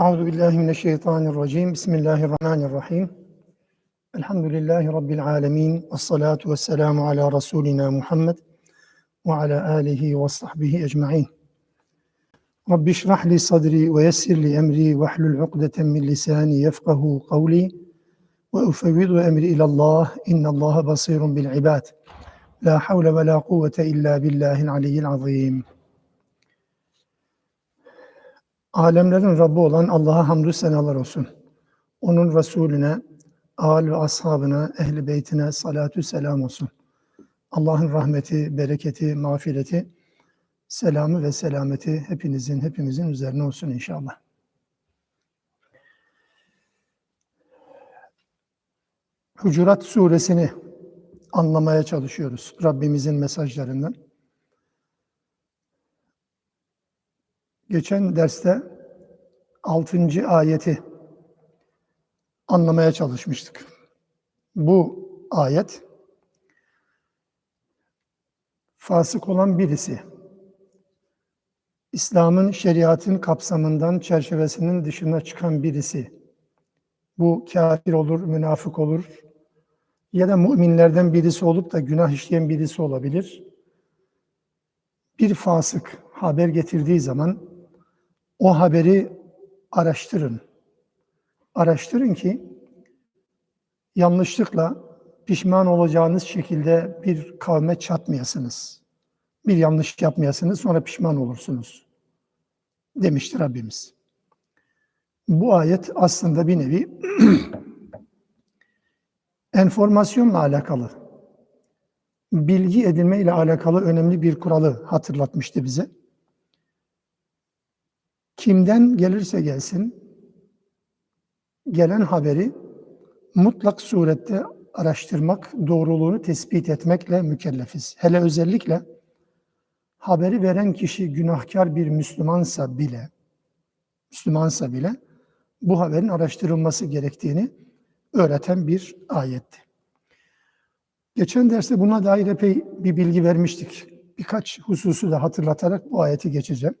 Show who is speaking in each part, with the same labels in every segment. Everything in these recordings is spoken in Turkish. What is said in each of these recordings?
Speaker 1: أعوذ بالله من الشيطان الرجيم. بسم الله الرحمن الرحيم. الحمد لله رب العالمين والصلاة والسلام على رسولنا محمد وعلى آله وصحبه أجمعين. رب اشرح لي صدري ويسر لي أمري واحلل عقدة من لساني يفقه قولي وأفوض أمري إلى الله. إن الله بصير بالعباد. لا حول ولا قوة إلا بالله العلي العظيم. Alemlerin Rabbi olan Allah'a hamdü senalar olsun. Onun Resulüne, âl ve ashabına, ehli beytine salatü selam olsun. Allah'ın rahmeti, bereketi, mağfireti, selamı ve selameti hepinizin, hepimizin üzerine olsun inşallah. Hucurat suresini anlamaya çalışıyoruz Rabbimizin mesajlarından. Geçen derste 6. ayeti anlamaya çalışmıştık. Bu ayet fasık olan birisi İslam'ın şeriatın kapsamından çerçevesinin dışına çıkan birisi bu kafir olur, münafık olur ya da müminlerden birisi olup da günah işleyen birisi olabilir. Bir fasık haber getirdiği zaman o haberi araştırın. Araştırın ki yanlışlıkla pişman olacağınız şekilde bir kavme çatmayasınız. Bir yanlış yapmayasınız sonra pişman olursunuz. Demiştir Rabbimiz. Bu ayet aslında bir nevi enformasyonla alakalı, bilgi edinme ile alakalı önemli bir kuralı hatırlatmıştı bize kimden gelirse gelsin gelen haberi mutlak surette araştırmak, doğruluğunu tespit etmekle mükellefiz. Hele özellikle haberi veren kişi günahkar bir Müslümansa bile Müslümansa bile bu haberin araştırılması gerektiğini öğreten bir ayetti. Geçen derste buna dair epey bir bilgi vermiştik. Birkaç hususu da hatırlatarak bu ayeti geçeceğim.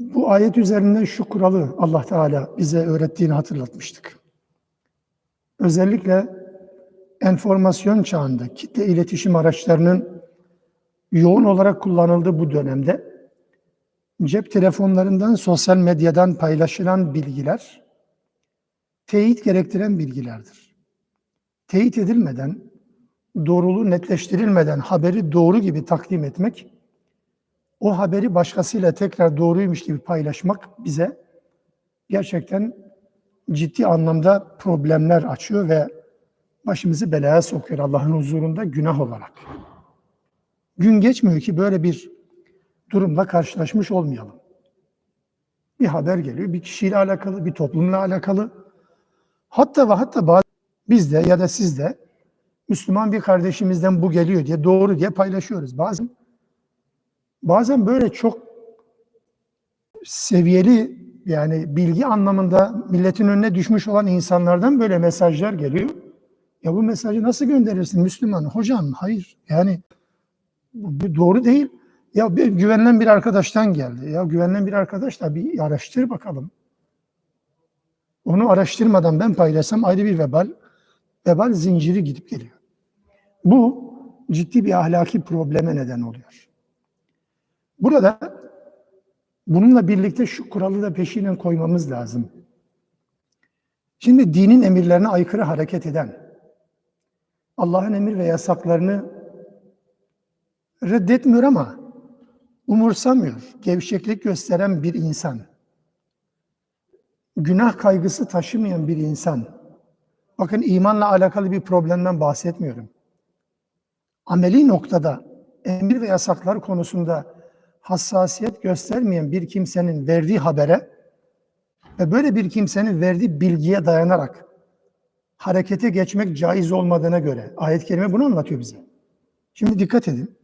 Speaker 1: Bu ayet üzerinden şu kuralı Allah Teala bize öğrettiğini hatırlatmıştık. Özellikle enformasyon çağında kitle iletişim araçlarının yoğun olarak kullanıldığı bu dönemde cep telefonlarından, sosyal medyadan paylaşılan bilgiler teyit gerektiren bilgilerdir. Teyit edilmeden, doğruluğu netleştirilmeden haberi doğru gibi takdim etmek o haberi başkasıyla tekrar doğruymuş gibi paylaşmak bize gerçekten ciddi anlamda problemler açıyor ve başımızı belaya sokuyor Allah'ın huzurunda günah olarak. Gün geçmiyor ki böyle bir durumla karşılaşmış olmayalım. Bir haber geliyor, bir kişiyle alakalı, bir toplumla alakalı. Hatta ve hatta bazı biz de ya da siz de Müslüman bir kardeşimizden bu geliyor diye doğru diye paylaşıyoruz. Bazen Bazen böyle çok seviyeli yani bilgi anlamında milletin önüne düşmüş olan insanlardan böyle mesajlar geliyor. Ya bu mesajı nasıl gönderirsin Müslüman? Hocam hayır yani bu doğru değil. Ya bir güvenilen bir arkadaştan geldi. Ya güvenilen bir arkadaş da bir araştır bakalım. Onu araştırmadan ben paylaşsam ayrı bir vebal, vebal zinciri gidip geliyor. Bu ciddi bir ahlaki probleme neden oluyor. Burada bununla birlikte şu kuralı da peşinen koymamız lazım. Şimdi dinin emirlerine aykırı hareket eden, Allah'ın emir ve yasaklarını reddetmiyor ama umursamıyor, gevşeklik gösteren bir insan, günah kaygısı taşımayan bir insan, bakın imanla alakalı bir problemden bahsetmiyorum. Ameli noktada emir ve yasaklar konusunda hassasiyet göstermeyen bir kimsenin verdiği habere ve böyle bir kimsenin verdiği bilgiye dayanarak harekete geçmek caiz olmadığına göre ayet-i kerime bunu anlatıyor bize. Şimdi dikkat edin.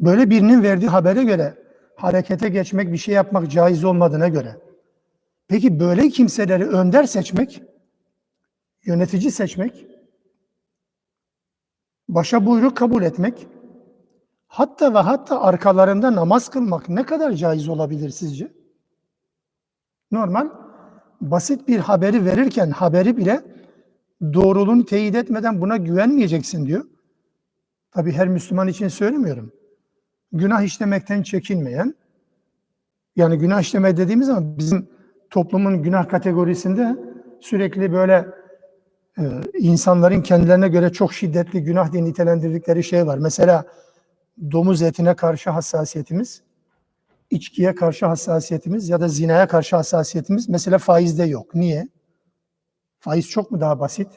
Speaker 1: Böyle birinin verdiği habere göre harekete geçmek, bir şey yapmak caiz olmadığına göre peki böyle kimseleri önder seçmek, yönetici seçmek, başa buyruk kabul etmek Hatta ve hatta arkalarında namaz kılmak ne kadar caiz olabilir sizce? Normal basit bir haberi verirken haberi bile doğruluğunu teyit etmeden buna güvenmeyeceksin diyor. Tabi her Müslüman için söylemiyorum. Günah işlemekten çekinmeyen, yani günah işleme dediğimiz zaman bizim toplumun günah kategorisinde sürekli böyle e, insanların kendilerine göre çok şiddetli günah diye nitelendirdikleri şey var. Mesela domuz etine karşı hassasiyetimiz, içkiye karşı hassasiyetimiz ya da zinaya karşı hassasiyetimiz mesela faizde yok. Niye? Faiz çok mu daha basit?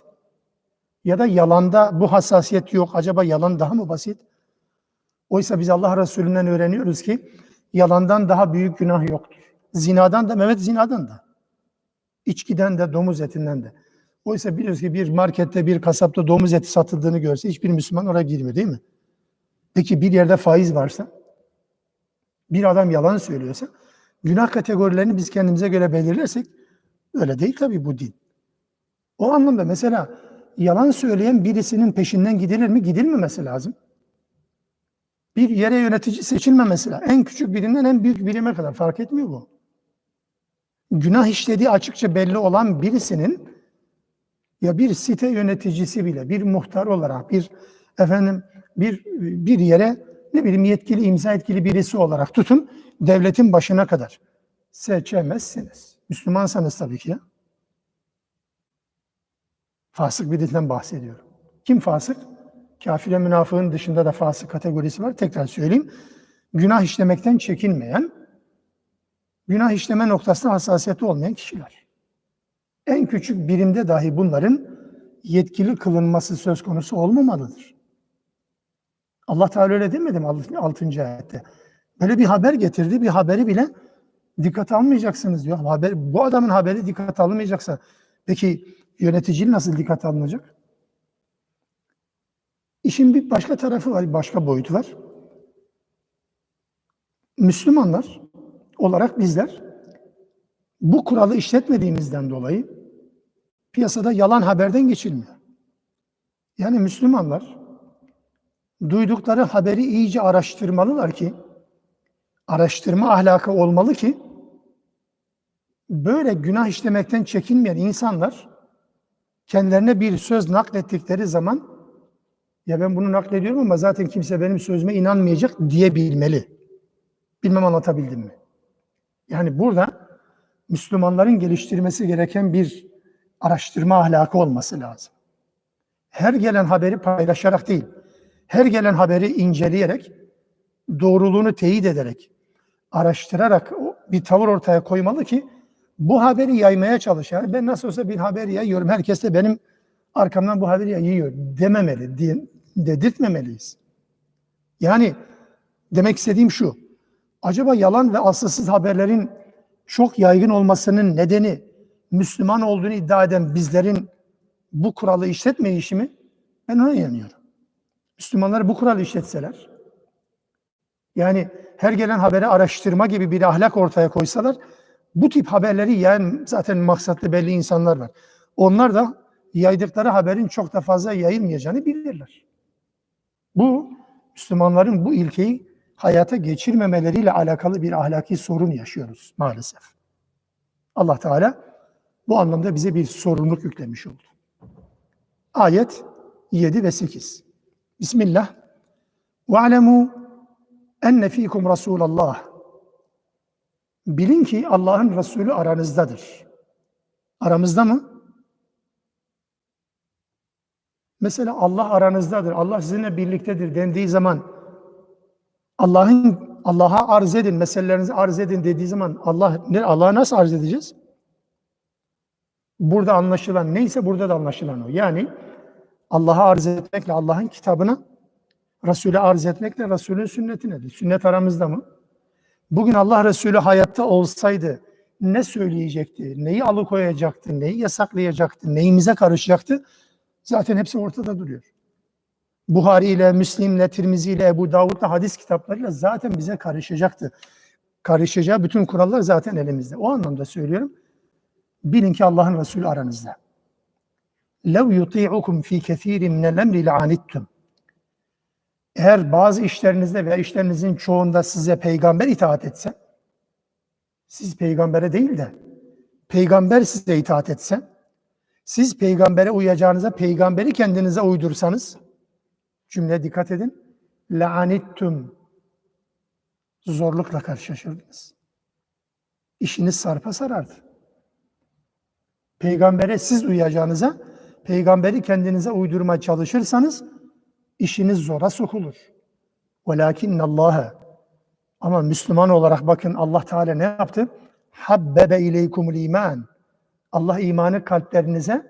Speaker 1: Ya da yalanda bu hassasiyet yok. Acaba yalan daha mı basit? Oysa biz Allah Resulü'nden öğreniyoruz ki yalandan daha büyük günah yoktur. Zinadan da, Mehmet zinadan da. İçkiden de, domuz etinden de. Oysa biliyoruz ki bir markette, bir kasapta domuz eti satıldığını görse hiçbir Müslüman oraya girmiyor değil mi? Peki bir yerde faiz varsa, bir adam yalan söylüyorsa, günah kategorilerini biz kendimize göre belirlersek, öyle değil tabii bu din. O anlamda mesela yalan söyleyen birisinin peşinden gidilir mi? Gidilmemesi lazım. Bir yere yönetici seçilmemesi lazım. En küçük birinden en büyük birime kadar fark etmiyor bu. Günah işlediği açıkça belli olan birisinin ya bir site yöneticisi bile, bir muhtar olarak, bir efendim bir bir yere ne bileyim yetkili, imza etkili birisi olarak tutun devletin başına kadar seçemezsiniz. Müslümansanız tabii ki ya. Fasık birinden bahsediyorum. Kim fasık? Kafire münafığın dışında da fasık kategorisi var. Tekrar söyleyeyim. Günah işlemekten çekinmeyen, günah işleme noktasında hassasiyeti olmayan kişiler. En küçük birimde dahi bunların yetkili kılınması söz konusu olmamalıdır. Allah Teala öyle demedi mi 6. ayette? Böyle bir haber getirdi, bir haberi bile dikkat almayacaksınız diyor. Haber, bu adamın haberi dikkat alınmayacaksa, peki yönetici nasıl dikkat alınacak? İşin bir başka tarafı var, başka boyutu var. Müslümanlar olarak bizler bu kuralı işletmediğimizden dolayı piyasada yalan haberden geçilmiyor. Yani Müslümanlar duydukları haberi iyice araştırmalılar ki araştırma ahlakı olmalı ki böyle günah işlemekten çekinmeyen insanlar kendilerine bir söz naklettikleri zaman ya ben bunu naklediyorum ama zaten kimse benim sözüme inanmayacak diyebilmeli. Bilmem anlatabildim mi? Yani burada Müslümanların geliştirmesi gereken bir araştırma ahlakı olması lazım. Her gelen haberi paylaşarak değil, her gelen haberi inceleyerek, doğruluğunu teyit ederek, araştırarak bir tavır ortaya koymalı ki bu haberi yaymaya çalışan, ben nasıl olsa bir haber yayıyorum, herkes de benim arkamdan bu haberi yayıyor dememeli, diye, dedirtmemeliyiz. Yani demek istediğim şu, acaba yalan ve asılsız haberlerin çok yaygın olmasının nedeni Müslüman olduğunu iddia eden bizlerin bu kuralı işletmeyişi mi? Ben ona inanıyorum. Müslümanlar bu kuralı işletseler, yani her gelen haberi araştırma gibi bir ahlak ortaya koysalar, bu tip haberleri yani zaten maksatlı belli insanlar var. Onlar da yaydıkları haberin çok da fazla yayılmayacağını bilirler. Bu Müslümanların bu ilkeyi hayata geçirmemeleriyle alakalı bir ahlaki sorun yaşıyoruz maalesef. Allah Teala bu anlamda bize bir sorumluluk yüklemiş oldu. Ayet 7 ve 8. Bismillah. وَعْلَمُوا enne fikum Resulallah. Bilin ki Allah'ın Resulü aranızdadır. Aramızda mı? Mesela Allah aranızdadır, Allah sizinle birliktedir dendiği zaman Allah'ın Allah'a arz edin, meselelerinizi arz edin dediği zaman Allah ne Allah'a nasıl arz edeceğiz? Burada anlaşılan neyse burada da anlaşılan o. Yani Allah'a arz etmekle Allah'ın kitabına, Resul'e arz etmekle Resul'ün sünnetinedir. Sünnet aramızda mı? Bugün Allah Resulü hayatta olsaydı ne söyleyecekti, neyi alıkoyacaktı, neyi yasaklayacaktı, neyimize karışacaktı? Zaten hepsi ortada duruyor. Buhari ile, Müslim ile, Tirmizi ile, Ebu Davud'la hadis kitaplarıyla zaten bize karışacaktı. Karışacağı bütün kurallar zaten elimizde. O anlamda söylüyorum. Bilin ki Allah'ın Resulü aranızda. لَوْ يُطِيعُكُمْ ف۪ي كَث۪يرٍ مِنَ الْاَمْرِ لَعَنِتْتُمْ Eğer bazı işlerinizde veya işlerinizin çoğunda size peygamber itaat etse, siz peygambere değil de peygamber size itaat etse, siz peygambere uyacağınıza peygamberi kendinize uydursanız, cümle dikkat edin, لَعَنِتْتُمْ Zorlukla karşılaşırdınız. İşiniz sarpa sarardı. Peygambere siz uyacağınıza, peygamberi kendinize uydurmaya çalışırsanız, işiniz zora sokulur. وَلَاكِنَّ اللّٰهَ Ama Müslüman olarak bakın Allah Teala ne yaptı? Habbebe ileykumul iman. Allah imanı kalplerinize,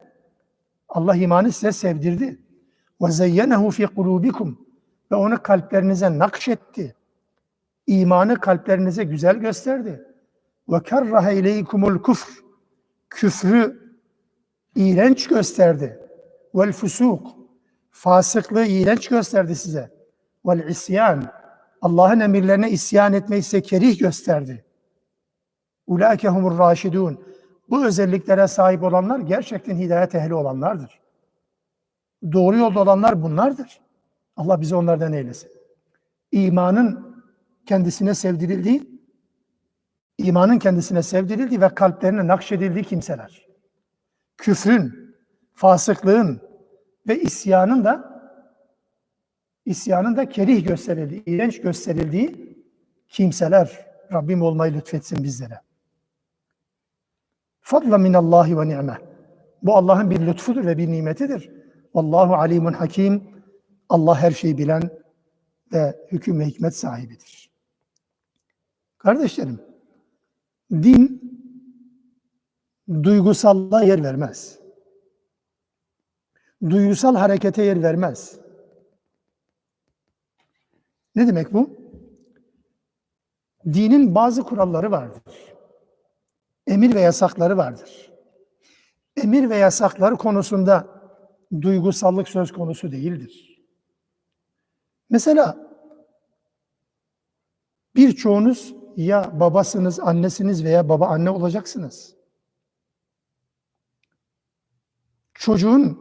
Speaker 1: Allah imanı size sevdirdi. Ve zeyyenehu fi kulubikum. Ve onu kalplerinize nakşetti. İmanı kalplerinize güzel gösterdi. Ve kerrahe ileykumul kufr. Küfrü iğrenç gösterdi. Vel fusuk. Fasıklığı iğrenç gösterdi size. Vel isyan. Allah'ın emirlerine isyan etmeyi size kerih gösterdi. Ulaike humur raşidun. Bu özelliklere sahip olanlar gerçekten hidayet ehli olanlardır. Doğru yolda olanlar bunlardır. Allah bizi onlardan eylesin. İmanın kendisine sevdirildiği, imanın kendisine sevdirildiği ve kalplerine nakşedildiği kimseler. Küfrün, fasıklığın ve isyanın da isyanın da kerih gösterildiği, iğrenç gösterildiği kimseler Rabbim olmayı lütfetsin bizlere. Fadla minallahi ve ni'me. Bu Allah'ın bir lütfudur ve bir nimetidir. Vallahu alimun hakim. Allah her şeyi bilen ve hüküm ve hikmet sahibidir. Kardeşlerim, din duygusallığa yer vermez. Duygusal harekete yer vermez. Ne demek bu? Dinin bazı kuralları vardır. Emir ve yasakları vardır. Emir ve yasakları konusunda duygusallık söz konusu değildir. Mesela birçoğunuz ya babasınız, annesiniz veya baba anne olacaksınız. Çocuğun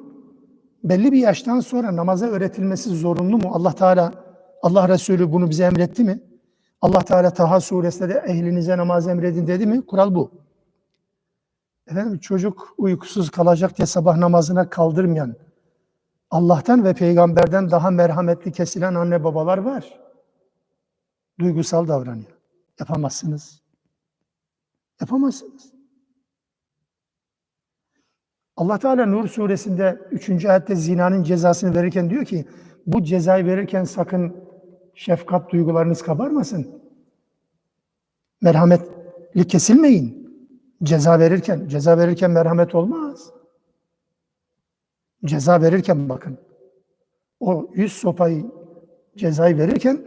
Speaker 1: belli bir yaştan sonra namaza öğretilmesi zorunlu mu? Allah Teala, Allah Resulü bunu bize emretti mi? Allah Teala Taha suresinde de ehlinize namaz emredin dedi mi? Kural bu. Efendim çocuk uykusuz kalacak diye sabah namazına kaldırmayan, Allah'tan ve peygamberden daha merhametli kesilen anne babalar var. Duygusal davranıyor. Yapamazsınız. Yapamazsınız. Allah Teala Nur suresinde 3. ayette zinanın cezasını verirken diyor ki bu cezayı verirken sakın şefkat duygularınız kabarmasın. Merhametli kesilmeyin. Ceza verirken, ceza verirken merhamet olmaz. Ceza verirken bakın. O yüz sopayı cezayı verirken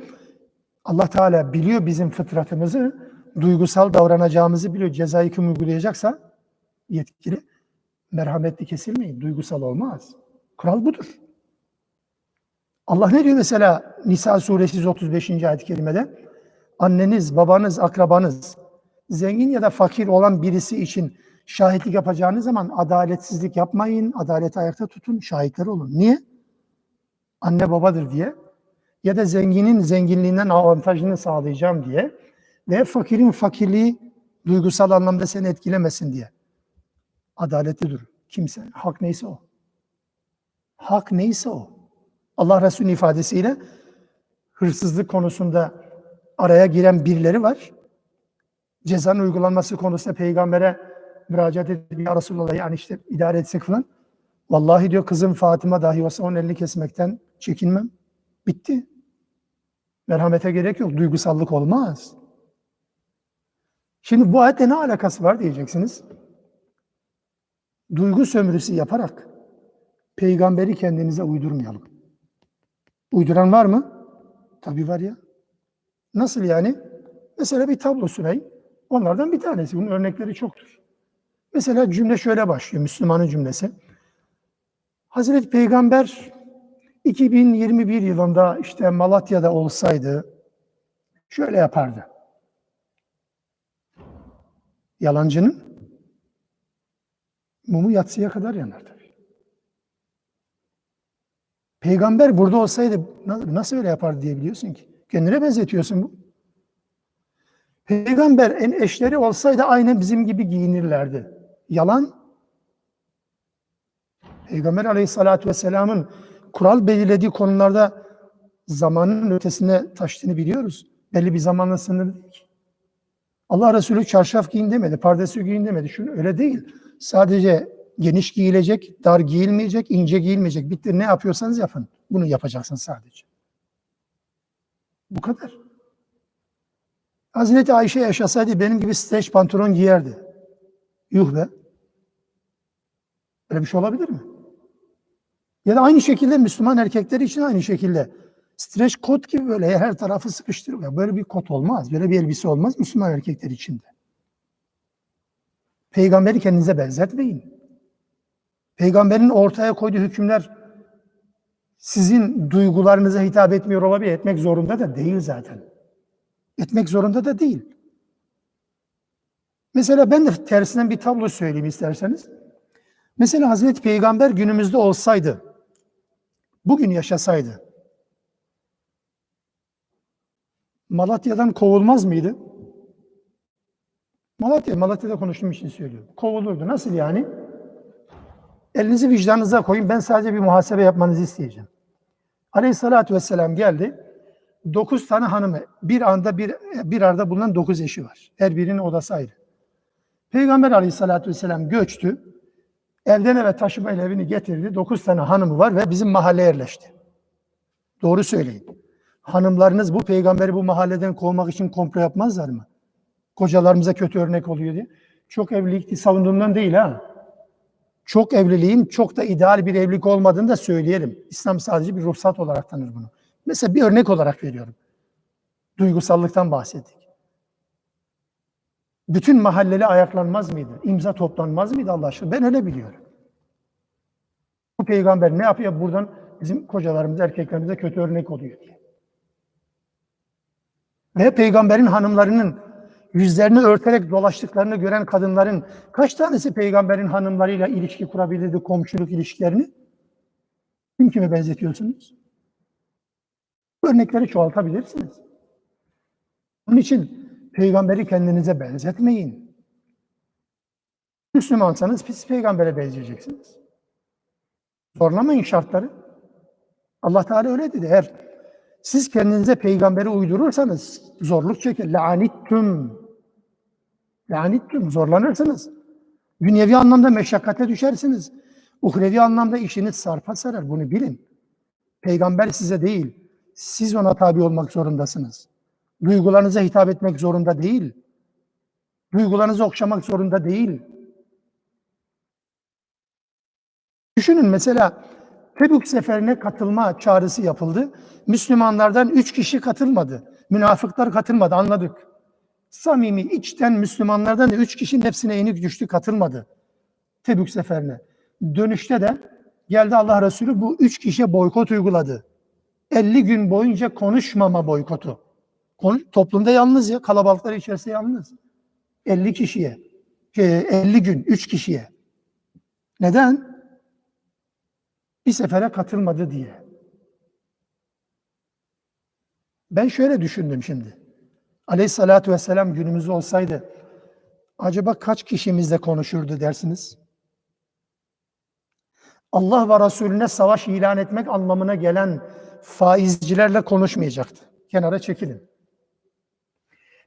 Speaker 1: Allah Teala biliyor bizim fıtratımızı, duygusal davranacağımızı biliyor. Cezayı kim uygulayacaksa yetkili merhametli kesilmeyin. Duygusal olmaz. Kural budur. Allah ne diyor mesela Nisa suresi 135. ayet-i kerimede? Anneniz, babanız, akrabanız, zengin ya da fakir olan birisi için şahitlik yapacağınız zaman adaletsizlik yapmayın, adaleti ayakta tutun, şahitler olun. Niye? Anne babadır diye ya da zenginin zenginliğinden avantajını sağlayacağım diye ve fakirin fakirliği duygusal anlamda seni etkilemesin diye. Adaletli dur. Kimse. Hak neyse o. Hak neyse o. Allah Resulü'nün ifadesiyle hırsızlık konusunda araya giren birileri var. Cezanın uygulanması konusunda peygambere müracaat edip ya Resulallah yani işte idare etsek falan. Vallahi diyor kızım Fatıma dahi olsa onun elini kesmekten çekinmem. Bitti. Merhamete gerek yok. Duygusallık olmaz. Şimdi bu ayetle ne alakası var diyeceksiniz. Duygu sömürüsü yaparak peygamberi kendinize uydurmayalım. Uyduran var mı? Tabii var ya. Nasıl yani? Mesela bir tablo sunayım. Onlardan bir tanesi. Bunun örnekleri çoktur. Mesela cümle şöyle başlıyor. Müslümanın cümlesi. Hazreti Peygamber 2021 yılında işte Malatya'da olsaydı şöyle yapardı. Yalancının mumu yatsıya kadar yanar tabii. Peygamber burada olsaydı nasıl öyle yapardı diyebiliyorsun ki? Kendine benzetiyorsun bu. Peygamber en eşleri olsaydı aynen bizim gibi giyinirlerdi. Yalan. Peygamber aleyhissalatü vesselamın kural belirlediği konularda zamanın ötesine taştığını biliyoruz. Belli bir zamanla sınırlı değil ki. Allah Resulü çarşaf giyin demedi, pardesü giyin demedi. Şunu öyle değil. Sadece geniş giyilecek, dar giyilmeyecek, ince giyilmeyecek. Bitti ne yapıyorsanız yapın. Bunu yapacaksınız sadece. Bu kadar. Hazreti Ayşe yaşasaydı benim gibi streç pantolon giyerdi. Yuh be. Öyle bir şey olabilir mi? Ya da aynı şekilde Müslüman erkekler için aynı şekilde. Streç kot gibi böyle her tarafı sıkıştırıyor. Böyle bir kot olmaz. Böyle bir elbise olmaz Müslüman erkekler için de. Peygamberi kendinize benzetmeyin. Peygamberin ortaya koyduğu hükümler sizin duygularınıza hitap etmiyor olabilir. Etmek zorunda da değil zaten. Etmek zorunda da değil. Mesela ben de tersinden bir tablo söyleyeyim isterseniz. Mesela Hazreti Peygamber günümüzde olsaydı, bugün yaşasaydı, Malatya'dan kovulmaz mıydı? Malatya, Malatya'da konuştuğum için söylüyorum. Kovulurdu. Nasıl yani? Elinizi vicdanınıza koyun. Ben sadece bir muhasebe yapmanızı isteyeceğim. Aleyhissalatü vesselam geldi. Dokuz tane hanımı, bir anda bir, bir arada bulunan dokuz eşi var. Her birinin odası ayrı. Peygamber aleyhissalatü vesselam göçtü. Elden eve taşımayla evini getirdi. Dokuz tane hanımı var ve bizim mahalleye yerleşti. Doğru söyleyin. Hanımlarınız bu peygamberi bu mahalleden kovmak için komplo yapmazlar mı? Kocalarımıza kötü örnek oluyor diye. Çok evlilikti savunduğumdan değil ha. Çok evliliğin çok da ideal bir evlilik olmadığını da söyleyelim. İslam sadece bir ruhsat olarak tanır bunu. Mesela bir örnek olarak veriyorum. Duygusallıktan bahsettik. Bütün mahalleli ayaklanmaz mıydı? İmza toplanmaz mıydı Allah aşkına? Ben öyle biliyorum. Bu peygamber ne yapıyor buradan? Bizim kocalarımız, erkeklerimize kötü örnek oluyor diye. Ve peygamberin hanımlarının yüzlerini örterek dolaştıklarını gören kadınların kaç tanesi peygamberin hanımlarıyla ilişki kurabilirdi, komşuluk ilişkilerini? Kim kime benzetiyorsunuz? Örnekleri çoğaltabilirsiniz. Onun için peygamberi kendinize benzetmeyin. Müslümansanız pis peygambere benzeyeceksiniz. Zorlamayın şartları. Allah Teala öyle dedi. Eğer siz kendinize peygamberi uydurursanız zorluk çeker. La'anittüm. La'anittüm. Zorlanırsınız. Dünyevi anlamda meşakkate düşersiniz. Uhrevi anlamda işiniz sarpa sarar. Bunu bilin. Peygamber size değil, siz ona tabi olmak zorundasınız. Duygularınıza hitap etmek zorunda değil. Duygularınızı okşamak zorunda değil. Düşünün mesela Tebük seferine katılma çağrısı yapıldı. Müslümanlardan üç kişi katılmadı. Münafıklar katılmadı anladık. Samimi içten Müslümanlardan da üç kişinin hepsine yenik düştü katılmadı. Tebük seferine. Dönüşte de geldi Allah Resulü bu üç kişiye boykot uyguladı. 50 gün boyunca konuşmama boykotu. Konuş, toplumda yalnız ya, kalabalıklar içerisinde yalnız. 50 kişiye, şey, 50 gün, 3 kişiye. Neden? Bir sefere katılmadı diye. Ben şöyle düşündüm şimdi. Aleyhissalatü vesselam günümüzde olsaydı acaba kaç kişimizle konuşurdu dersiniz? Allah ve Resulüne savaş ilan etmek anlamına gelen faizcilerle konuşmayacaktı. Kenara çekilin.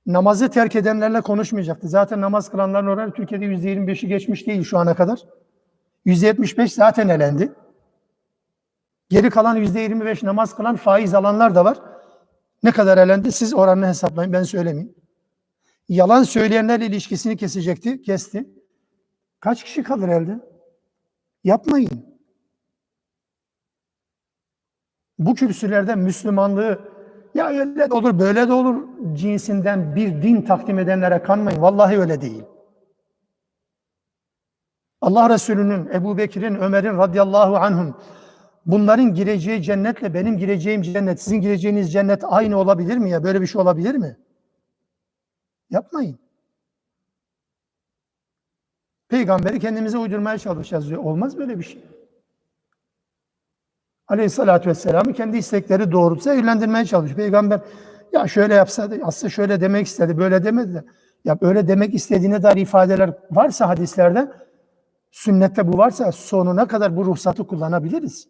Speaker 1: Namazı terk edenlerle konuşmayacaktı. Zaten namaz kılanların oranı Türkiye'de %25'i geçmiş değil şu ana kadar. %75 zaten elendi. Geri kalan %25 namaz kılan faiz alanlar da var. Ne kadar elendi siz oranını hesaplayın ben söylemeyeyim. Yalan söyleyenlerle ilişkisini kesecekti, kesti. Kaç kişi kalır elde? Yapmayın. Bu kürsülerde Müslümanlığı ya öyle de olur böyle de olur cinsinden bir din takdim edenlere kanmayın. Vallahi öyle değil. Allah Resulü'nün, Ebu Bekir'in, Ömer'in radıyallahu anhum bunların gireceği cennetle benim gireceğim cennet, sizin gireceğiniz cennet aynı olabilir mi ya? Böyle bir şey olabilir mi? Yapmayın. Peygamberi kendimize uydurmaya çalışacağız diyor. Olmaz böyle bir şey. Aleyhissalatü vesselam'ı kendi istekleri doğrultusunda evlendirmeye çalışıyor. Peygamber ya şöyle yapsaydı, aslında şöyle demek istedi, böyle demedi de. Ya böyle demek istediğine dair ifadeler varsa hadislerde Sünnette bu varsa sonuna kadar bu ruhsatı kullanabiliriz.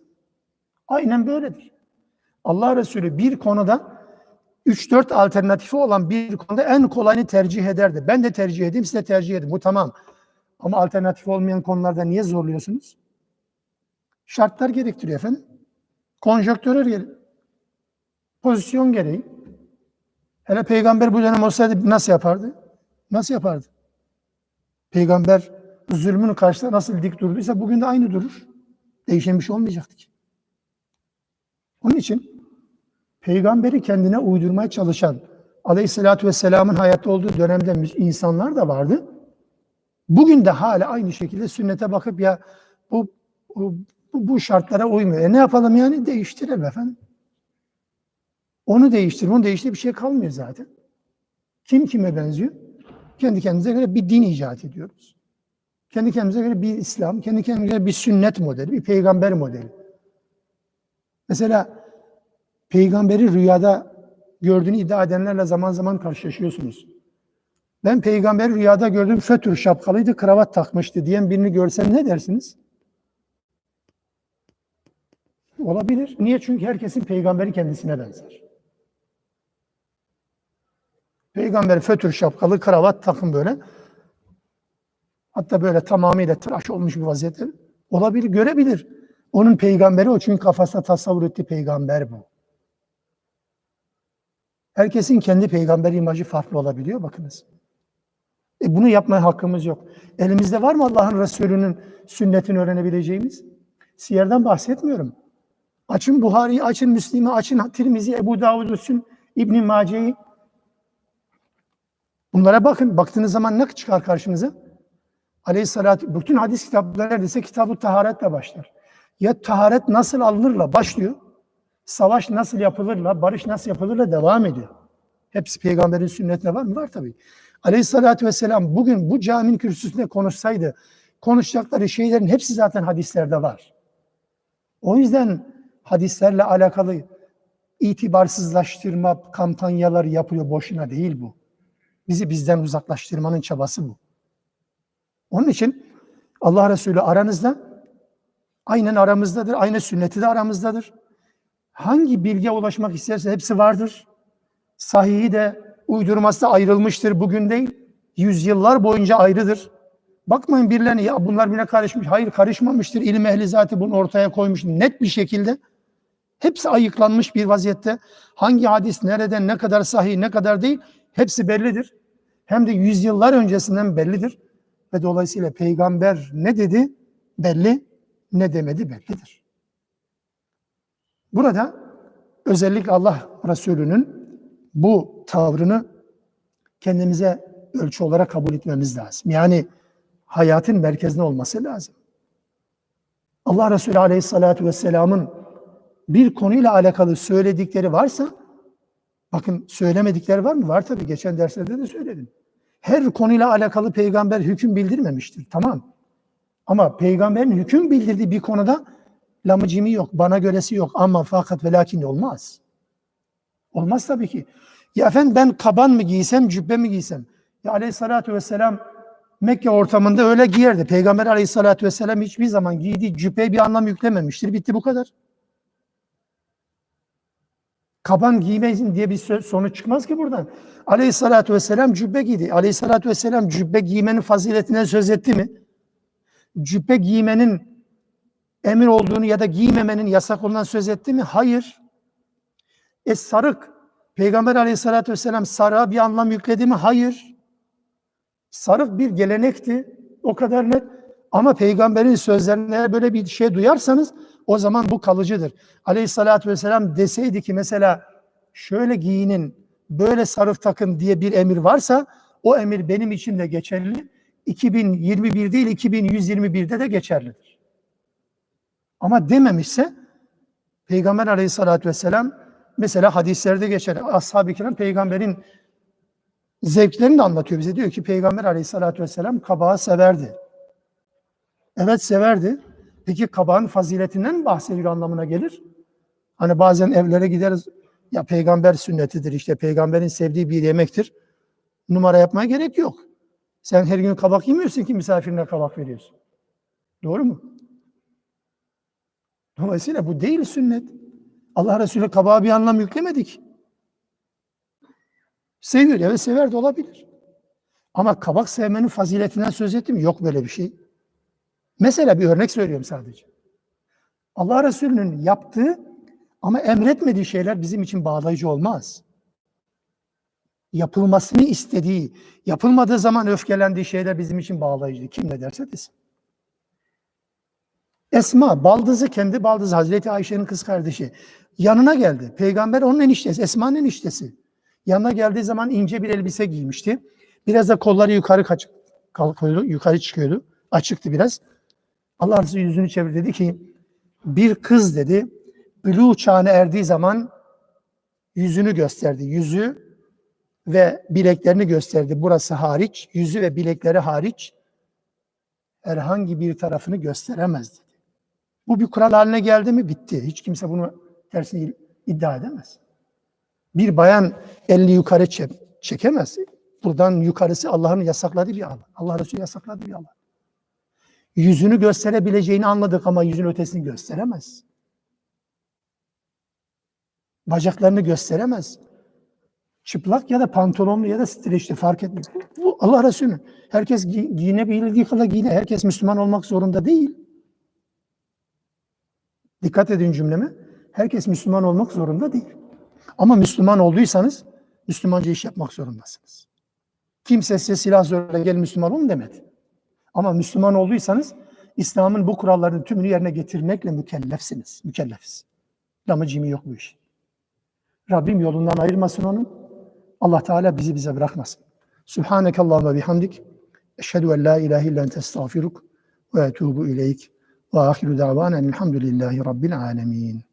Speaker 1: Aynen böyledir. Allah Resulü bir konuda 3-4 alternatifi olan bir konuda en kolayını tercih ederdi. Ben de tercih edeyim, siz de tercih edin. Bu tamam. Ama alternatif olmayan konularda niye zorluyorsunuz? Şartlar gerektiriyor efendim. Konjöktörler gereği. Pozisyon gereği. Hele peygamber bu dönem olsaydı nasıl yapardı? Nasıl yapardı? Peygamber zulmün karşısında nasıl dik durduysa bugün de aynı durur. Değişen bir şey olmayacaktı ki. Onun için peygamberi kendine uydurmaya çalışan aleyhissalatü vesselamın hayatta olduğu dönemde insanlar da vardı. Bugün de hala aynı şekilde sünnete bakıp ya bu bu, bu şartlara uymuyor. E ne yapalım yani? Değiştirelim efendim. Onu değiştir, onu değiştir bir şey kalmıyor zaten. Kim kime benziyor? Kendi kendimize göre bir din icat ediyoruz. Kendi kendimize göre bir İslam, kendi kendimize göre bir sünnet modeli, bir peygamber modeli. Mesela peygamberi rüyada gördüğünü iddia edenlerle zaman zaman karşılaşıyorsunuz. Ben peygamberi rüyada gördüm, fötür şapkalıydı, kravat takmıştı diyen birini görsem ne dersiniz? Olabilir. Niye? Çünkü herkesin peygamberi kendisine benzer. Peygamber fötür şapkalı, kravat takım böyle. Hatta böyle tamamıyla tıraş olmuş bir vaziyette. Olabilir, görebilir. Onun peygamberi o çünkü kafasında tasavvur ettiği peygamber bu. Herkesin kendi peygamber imajı farklı olabiliyor bakınız. E bunu yapmaya hakkımız yok. Elimizde var mı Allah'ın Resulü'nün sünnetini öğrenebileceğimiz? Siyerden bahsetmiyorum. Açın Buhari'yi, açın Müslim'i, açın Tirmizi, Ebu Davud'u, Sün, İbn-i Mace'yi. Bunlara bakın. Baktığınız zaman ne çıkar karşınıza? Aleyhissalatü, bütün hadis kitapları neredeyse kitabı taharetle başlar. Ya taharet nasıl alınırla başlıyor, savaş nasıl yapılırla, barış nasıl yapılırla devam ediyor. Hepsi peygamberin sünnetine var mı? Var tabii. Aleyhissalatü vesselam bugün bu caminin kürsüsünde konuşsaydı, konuşacakları şeylerin hepsi zaten hadislerde var. O yüzden hadislerle alakalı itibarsızlaştırma kampanyaları yapıyor boşuna değil bu. Bizi bizden uzaklaştırmanın çabası bu. Onun için Allah Resulü aranızda aynen aramızdadır. Aynı sünneti de aramızdadır. Hangi bilgiye ulaşmak isterse hepsi vardır. Sahihi de uydurması ayrılmıştır. Bugün değil. Yüzyıllar boyunca ayrıdır. Bakmayın birilerine ya bunlar birbirine karışmış. Hayır karışmamıştır. İlim ehli zaten bunu ortaya koymuş net bir şekilde. Hepsi ayıklanmış bir vaziyette. Hangi hadis nereden ne kadar sahih ne kadar değil hepsi bellidir. Hem de yüzyıllar öncesinden bellidir. Ve dolayısıyla peygamber ne dedi belli, ne demedi bellidir. Burada özellikle Allah Resulü'nün bu tavrını kendimize ölçü olarak kabul etmemiz lazım. Yani hayatın merkezinde olması lazım. Allah Resulü Aleyhisselatü Vesselam'ın bir konuyla alakalı söyledikleri varsa, bakın söylemedikleri var mı? Var tabii. Geçen derslerde de söyledim. Her konuyla alakalı peygamber hüküm bildirmemiştir. Tamam. Ama peygamberin hüküm bildirdiği bir konuda lamıcimi yok, bana göresi yok ama fakat ve lakin olmaz. Olmaz tabii ki. Ya efendim ben kaban mı giysem, cübbe mi giysem? Ya aleyhissalatü vesselam Mekke ortamında öyle giyerdi. Peygamber aleyhissalatü vesselam hiçbir zaman giydiği cübbeye bir anlam yüklememiştir. Bitti bu kadar. Kaban giymeyin diye bir sonuç çıkmaz ki buradan. Aleyhissalatü vesselam cübbe giydi. Aleyhissalatü vesselam cübbe giymenin faziletinden söz etti mi? Cübbe giymenin emir olduğunu ya da giymemenin yasak olduğundan söz etti mi? Hayır. E sarık. Peygamber aleyhissalatü vesselam sarığa bir anlam yükledi mi? Hayır. Sarık bir gelenekti. O kadar net. Ama peygamberin sözlerine böyle bir şey duyarsanız o zaman bu kalıcıdır. Aleyhissalatü vesselam deseydi ki mesela şöyle giyinin, böyle sarık takın diye bir emir varsa o emir benim için de geçerli. 2021 değil 2121'de de geçerlidir. Ama dememişse Peygamber aleyhissalatü vesselam mesela hadislerde geçer. Ashab-ı kiram peygamberin zevklerini de anlatıyor bize. Diyor ki Peygamber aleyhissalatü vesselam kabağı severdi. Evet severdi. Peki kabağın faziletinden bahsediyor anlamına gelir? Hani bazen evlere gideriz. Ya peygamber sünnetidir işte peygamberin sevdiği bir yemektir. Numara yapmaya gerek yok. Sen her gün kabak yemiyorsun ki misafirine kabak veriyorsun. Doğru mu? Dolayısıyla bu değil sünnet. Allah Resulü kabağa bir anlam yüklemedik. Seviyor evet sever de olabilir. Ama kabak sevmenin faziletinden söz ettim. Yok böyle bir şey. Mesela bir örnek söylüyorum sadece. Allah Resulü'nün yaptığı ama emretmediği şeyler bizim için bağlayıcı olmaz. Yapılmasını istediği, yapılmadığı zaman öfkelendiği şeyler bizim için bağlayıcı. Kim ne derse desin. Esma, baldızı kendi baldızı Hazreti Ayşe'nin kız kardeşi. Yanına geldi. Peygamber onun eniştesi, Esma'nın eniştesi. Yanına geldiği zaman ince bir elbise giymişti. Biraz da kolları yukarı kaç, kalkıyordu, yukarı çıkıyordu. Açıktı biraz. Allah Resulü yüzünü çevirdi dedi ki bir kız dedi bülü çağına erdiği zaman yüzünü gösterdi. Yüzü ve bileklerini gösterdi. Burası hariç, yüzü ve bilekleri hariç herhangi bir tarafını gösteremez dedi. Bu bir kural haline geldi mi bitti. Hiç kimse bunu tersini iddia edemez. Bir bayan elini yukarı çek, çekemez. Buradan yukarısı Allah'ın yasakladığı bir alan. Allah Resulü yasakladığı bir alan. Yüzünü gösterebileceğini anladık ama yüzün ötesini gösteremez. Bacaklarını gösteremez. Çıplak ya da pantolonlu ya da streçli fark etmiyor. Bu Allah Resulü. Herkes gi- giyinebildiği kadar giyine. Herkes Müslüman olmak zorunda değil. Dikkat edin cümleme. Herkes Müslüman olmak zorunda değil. Ama Müslüman olduysanız Müslümanca iş yapmak zorundasınız. Kimse size silah zorla gel Müslüman olun demedi. Ama Müslüman olduysanız İslam'ın bu kurallarının tümünü yerine getirmekle mükellefsiniz. Mükellefiz. Lamı cimi yok bu iş. Rabbim yolundan ayırmasın onu. Allah Teala bizi bize bırakmasın. Subhaneke Allahümme bihamdik. Eşhedü en la ilahe illa ente estağfiruk ve etubu ileyk. Ve ahiru da'vanen elhamdülillahi rabbil alemin.